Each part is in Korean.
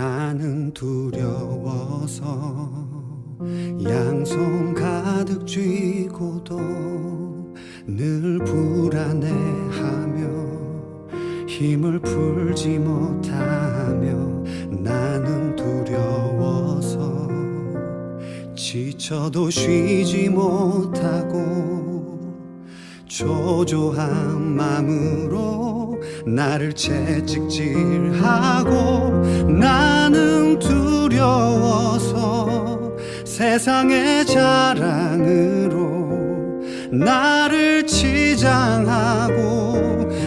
나는 두려워서 양손 가득 쥐고도 늘 불안해하며 힘을 풀지 못하며 나는 두려워서 지쳐도 쉬지 못하고 초조한 마음으로 나를 채찍질하고 나는 두려워서 세상의 자랑으로 나를 치장하고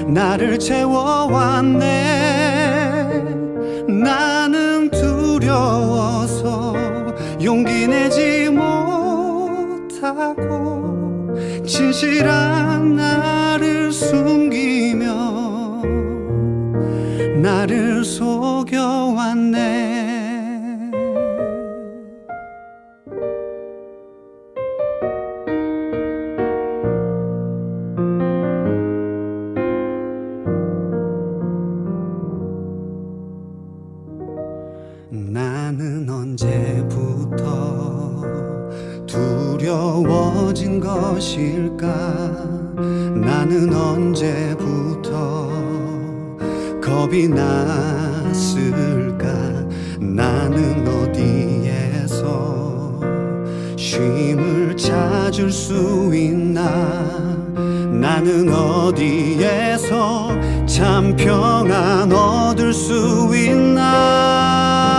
나를 채워왔네. 나는 두려워서 용기 내지 못하고 진실한 나를 숨 나를 속여왔네. 나는 언제부터 두려워진 것일까? 나는 언제부터 겁이 났을까? 나는 어디에서 쉼을 찾을 수 있나? 나는 어디에서 참 평안 얻을 수 있나